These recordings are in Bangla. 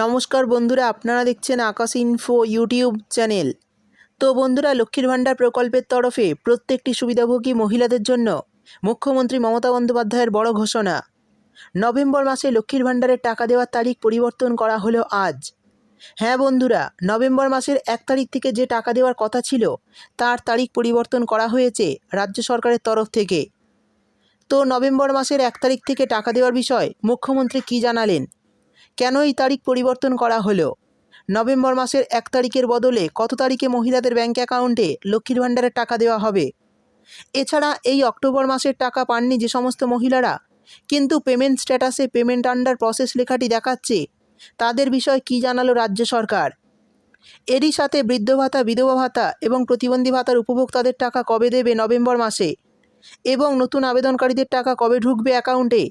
নমস্কার বন্ধুরা, আপনারা দেখছেন আকাশ ইনফো ইউটিউব চ্যানেল তো বন্ধুরা, লক্ষ্মীর ভাণ্ডার প্রকল্পের তরফে প্রত্যেকটি সুবিধাভোগী মহিলাদের জন্য মুখ্যমন্ত্রী মমতা বন্দ্যোপাধ্যায়ের বড় ঘোষণা। নভেম্বর মাসে লক্ষ্মীর ভাণ্ডারের টাকা দেওয়ার তারিখ পরিবর্তন করা হলো আজ। হ্যাঁ বন্ধুরা, নভেম্বর মাসের এক তারিখ থেকে যে টাকা দেওয়ার কথা ছিল, তার তারিখ পরিবর্তন করা হয়েছে রাজ্য সরকারের তরফ থেকে। তো নভেম্বর মাসের এক তারিখ থেকে টাকা দেওয়ার বিষয় মুখ্যমন্ত্রী কী জানালেন? কেন এই তারিখ পরিবর্তন করা হলো? নভেম্বর মাসের এক তারিখের বদলে কত তারিখে মহিলাদের ব্যাঙ্ক অ্যাকাউন্টে লক্ষ্মীর ভাণ্ডারের টাকা দেওয়া হবে? এছাড়া এই অক্টোবর মাসের টাকা পাননি যে সমস্ত মহিলারা। কিন্তু পেমেন্ট স্ট্যাটাসে পেমেন্ট আন্ডার প্রসেস লেখাটি দেখাচ্ছে। তাদের বিষয়ে কী জানালো রাজ্য সরকার? এরই সাথে বৃদ্ধ ভাতা, বিধবা ভাতা এবং প্রতিবন্ধী ভাতার উপভোক্তাদের টাকা কবে দেবে নভেম্বর মাসে? এবং নতুন আবেদনকারীদের টাকা কবে ঢুকবে অ্যাকাউন্টে?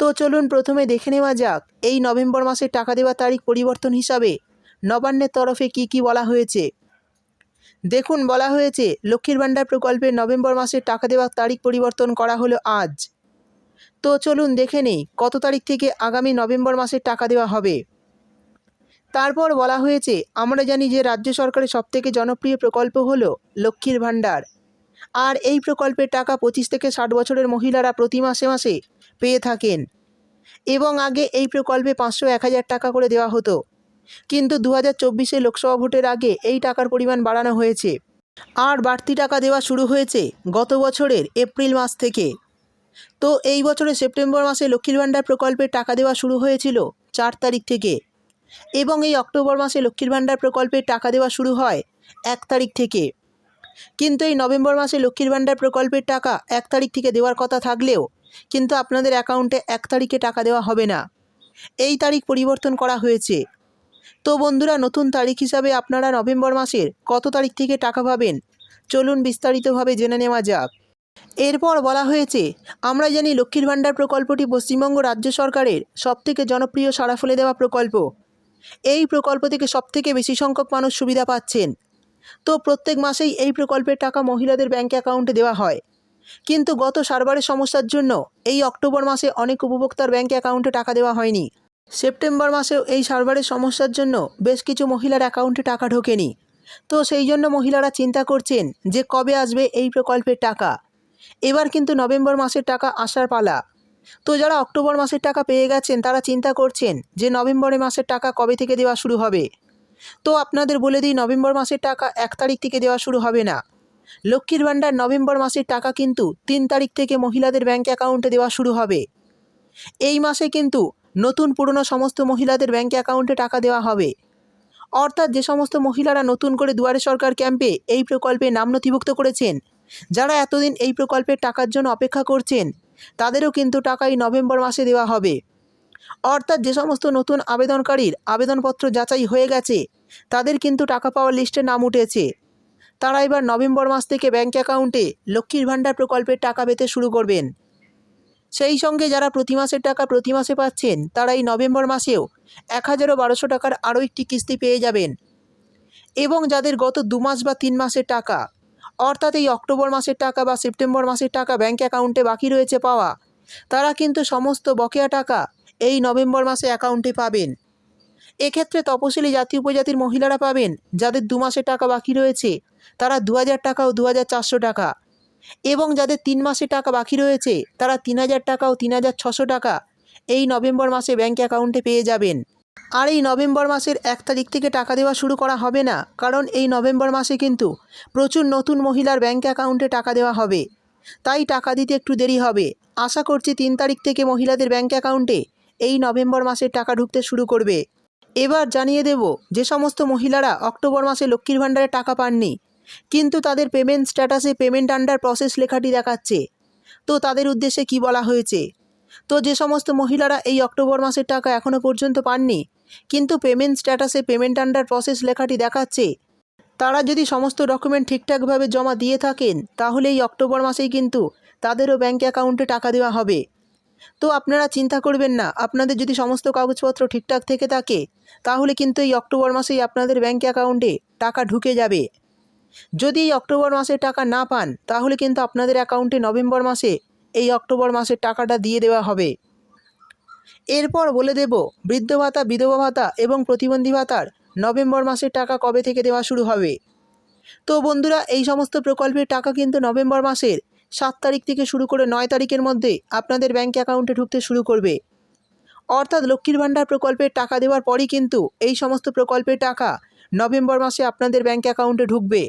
তো চলুন প্রথমে দেখে নেওয়া যাক, এই নভেম্বর মাসে টাকা দেওয়ার তারিখ পরিবর্তন হিসাবে নবান্নের তরফে কি কি বলা হয়েছে? দেখুন, বলা হয়েছে, লক্ষ্মীর ভাণ্ডার প্রকল্পে নভেম্বর মাসে টাকা দেওয়ার তারিখ পরিবর্তন করা হলো আজ। তো চলুন দেখে নেই, কত তারিখ থেকে আগামী নভেম্বর মাসে টাকা দেওয়া হবে? তারপর বলা হয়েছে, আমরা জানি যে রাজ্য সরকারের সবথেকে জনপ্রিয় প্রকল্প হলো লক্ষ্মীর ভাণ্ডার। আর এই প্রকল্পের টাকা পঁচিশ থেকে ষাট বছরের মহিলারা প্রতি মাসে মাসে পেয়ে থাকেন। এবং আগে এই প্রকল্পে পাঁচশো এক হাজার টাকা করে দেওয়া হতো। কিন্তু দু হাজার চব্বিশে লোকসভা ভোটের আগে এই টাকার পরিমাণ বাড়ানো হয়েছে। আর বাড়তি টাকা দেওয়া শুরু হয়েছে গত বছরের এপ্রিল মাস থেকে। তো এই বছরের সেপ্টেম্বর মাসে লক্ষ্মীর ভাণ্ডার প্রকল্পের টাকা দেওয়া শুরু হয়েছিল চার তারিখ থেকে। এবং এই অক্টোবর মাসে লক্ষ্মীর ভাণ্ডার প্রকল্পের টাকা দেওয়া শুরু হয় এক তারিখ থেকে। কিন্তু এই নভেম্বর মাসে লক্ষ্মীর ভাণ্ডার প্রকল্পের টাকা এক তারিখ থেকে দেওয়ার কথা থাকলেও কিন্তু আপনাদের অ্যাকাউন্টে এক তারিখে টাকা দেওয়া হবে না। এই তারিখ পরিবর্তন করা হয়েছে। তো বন্ধুরা, নতুন তারিখ হিসাবে আপনারা নভেম্বর মাসের কত তারিখ থেকে টাকা পাবেন? চলুন বিস্তারিতভাবে জেনে নেওয়া যাক। এরপর বলা হয়েছে, আমরা জানি লক্ষ্মীর ভাণ্ডার প্রকল্পটি পশ্চিমবঙ্গ রাজ্য সরকারের সবথেকে জনপ্রিয় সাড়া ফেলে দেওয়া প্রকল্প। এই প্রকল্প থেকে সবথেকে বেশি সংখ্যক মানুষ সুবিধা পাচ্ছেন। তো প্রত্যেক মাসেই এই প্রকল্পের টাকা মহিলাদের ব্যাঙ্ক অ্যাকাউন্টে দেওয়া হয়। কিন্তু গত সার্ভারের সমস্যার জন্য এই অক্টোবর মাসে অনেক উপভোক্তার ব্যাঙ্ক অ্যাকাউন্টে টাকা দেওয়া হয়নি। সেপ্টেম্বর মাসেও এই সার্ভারের সমস্যার জন্য বেশ কিছু মহিলার অ্যাকাউন্টে টাকা ঢোকেনি। তো সেই জন্য মহিলারা চিন্তা করছেন যে কবে আসবে এই প্রকল্পের টাকা। এবার কিন্তু নভেম্বর মাসের টাকা আসার পালা। তো যারা অক্টোবর মাসের টাকা পেয়ে গেছেন, তারা চিন্তা করছেন যে নভেম্বরে মাসের টাকা কবে থেকে দেওয়া শুরু হবে। তো আপনাদের বলে দিই, নভেম্বর মাসের টাকা এক তারিখ থেকে দেওয়া শুরু হবে না। লক্ষ্মীর ভাণ্ডার নভেম্বর মাসের টাকা কিন্তু তিন তারিখ থেকে মহিলাদের ব্যাঙ্ক অ্যাকাউন্টে দেওয়া শুরু হবে। এই মাসে কিন্তু নতুন পুরনো সমস্ত মহিলাদের ব্যাঙ্ক অ্যাকাউন্টে টাকা দেওয়া হবে। অর্থাৎ যে সমস্ত মহিলারা নতুন করে দুয়ারে সরকার ক্যাম্পে এই প্রকল্পে নাম নথিভুক্ত করেছেন, যারা এতদিন এই প্রকল্পের টাকার জন্য অপেক্ষা করছেন, তাদেরও কিন্তু টাকা এই নভেম্বর মাসে দেওয়া হবে। অর্থাৎ যে সমস্ত নতুন আবেদনকারীর আবেদনপত্র যাচাই হয়ে গেছে, তাদের কিন্তু টাকা পাওয়ার লিস্টে নাম উঠেছে। তারা এবার নভেম্বর মাস থেকে ব্যাঙ্ক অ্যাকাউন্টে লক্ষ্মীর ভাণ্ডার প্রকল্পের টাকা পেতে শুরু করবেন। সেই সঙ্গে যারা প্রতি মাসের টাকা প্রতি মাসে পাচ্ছেন, তারা এই নভেম্বর মাসেও এক হাজারও বারোশো টাকার আরও একটি কিস্তি পেয়ে যাবেন। এবং যাদের গত দু মাস বা তিন মাসের টাকা, অর্থাৎ এই অক্টোবর মাসের টাকা বা সেপ্টেম্বর মাসের টাকা ব্যাঙ্ক অ্যাকাউন্টে বাকি রয়েছে পাওয়া, তারা কিন্তু সমস্ত বকেয়া টাকা এই নভেম্বর মাসে অ্যাকাউন্টে পাবেন। এক্ষেত্রে তপশিলি জাতি উপজাতির মহিলারা পাবেন, যাদের দু মাসের টাকা বাকি রয়েছে। তারা দু হাজার টাকা ও দু হাজার চারশো টাকা। এবং যাদের তিন মাসে টাকা বাকি রয়েছে, তারা তিন হাজার টাকা ও তিন হাজার ছশো টাকা। এই নভেম্বর মাসে ব্যাঙ্ক অ্যাকাউন্টে পেয়ে যাবেন। আর এই নভেম্বর মাসের এক তারিখ থেকে টাকা দেওয়া শুরু করা হবে না, কারণ এই নভেম্বর মাসে কিন্তু প্রচুর নতুন মহিলার ব্যাঙ্ক অ্যাকাউন্টে টাকা দেওয়া হবে। তাই টাকা দিতে একটু দেরি হবে। আশা করছি তিন তারিখ থেকে মহিলাদের ব্যাঙ্ক অ্যাকাউন্টে এই নভেম্বর মাসের টাকা ঢুকতে শুরু করবে। এবার জানিয়ে দেব যে সমস্ত মহিলারা অক্টোবর মাসে লক্ষ্মীর ভাণ্ডারে টাকা পাননি, কিন্তু তাদের পেমেন্ট স্ট্যাটাসে পেমেন্ট আন্ডার প্রসেস লেখাটি দেখাচ্ছে। তো তাদের উদ্দেশ্যে কি বলা হয়েছে? তো যে সমস্ত মহিলারা এই অক্টোবর মাসের টাকা এখনও পর্যন্ত পাননি, কিন্তু পেমেন্ট স্ট্যাটাসে পেমেন্ট আন্ডার প্রসেস লেখাটি দেখাচ্ছে, তারা যদি সমস্ত ডকুমেন্ট ঠিকঠাকভাবে জমা দিয়ে থাকেন, তাহলে এই অক্টোবর মাসেই কিন্তু তাদেরও ব্যাঙ্ক অ্যাকাউন্টে টাকা দেওয়া হবে। তো আপনারা চিন্তা করবেন না, আপনাদের যদি সমস্ত কাগজপত্র ঠিকঠাক থেকে থাকে, তাহলে কিন্তু এই অক্টোবর মাসেই আপনাদের ব্যাঙ্ক অ্যাকাউন্টে টাকা ঢুকে যাবে। যদি এই অক্টোবর মাসে টাকা না পান, তাহলে কিন্তু আপনাদের অ্যাকাউন্টে নভেম্বর মাসে এই অক্টোবর মাসের টাকাটা দিয়ে দেওয়া হবে। এরপর বলে দেব, বৃদ্ধ ভাতা, বিধবা ভাতা এবং প্রতিবন্ধী ভাতার নভেম্বর মাসের টাকা কবে থেকে দেওয়া শুরু হবে? তো বন্ধুরা, এই সমস্ত প্রকল্পের টাকা কিন্তু নভেম্বর মাসের সাত তারিখ থেকে শুরু করে নয় তারিখের মধ্যে আপনাদের ব্যাঙ্ক অ্যাকাউন্টে ঢুকতে শুরু করবে। অর্থাৎ লক্ষ্মীর ভাণ্ডার প্রকল্পের টাকা দেওয়ার পরই কিন্তু এই সমস্ত প্রকল্পের টাকা নভেম্বর মাসে আপনাদের ব্যাঙ্ক অ্যাকাউন্টে ঢুকবে।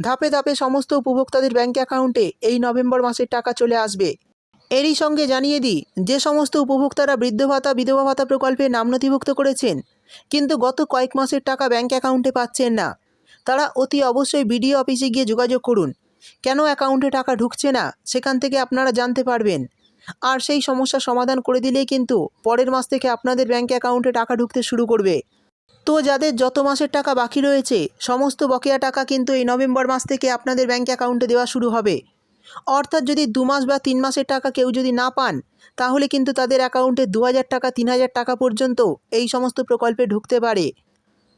ধাপে ধাপে সমস্ত উপভোক্তাদের ব্যাঙ্ক অ্যাকাউন্টে এই নভেম্বর মাসের টাকা চলে আসবে। এরই সঙ্গে জানিয়ে দিই, যে সমস্ত উপভোক্তারা বৃদ্ধ ভাতা, বিধবা ভাতা প্রকল্পে নাম নথিভুক্ত করেছেন, কিন্তু গত কয়েক মাসের টাকা ব্যাঙ্ক অ্যাকাউন্টে পাচ্ছেন না। তারা অতি অবশ্যই বিডিও অফিসে গিয়ে যোগাযোগ করুন। কেন অ্যাকাউন্টে টাকা ঢুকছে না? সেখান থেকে আপনারা জানতে পারবেন। আর সেই সমস্যার সমাধান করে দিলেই কিন্তু পরের মাস থেকে আপনাদের ব্যাঙ্ক অ্যাকাউন্টে টাকা ঢুকতে শুরু করবে। তো যাদের যত মাসের টাকা বাকি রয়েছে, সমস্ত বকেয়া টাকা কিন্তু এই নভেম্বর মাস থেকে আপনাদের ব্যাঙ্ক অ্যাকাউন্টে দেওয়া শুরু হবে। অর্থাৎ যদি দু মাস বা তিন মাসের টাকা কেউ যদি না পান, তাহলে কিন্তু তাদের অ্যাকাউন্টে দু হাজার টাকা, তিন হাজার টাকা পর্যন্ত এই সমস্ত প্রকল্পে ঢুকতে পারে।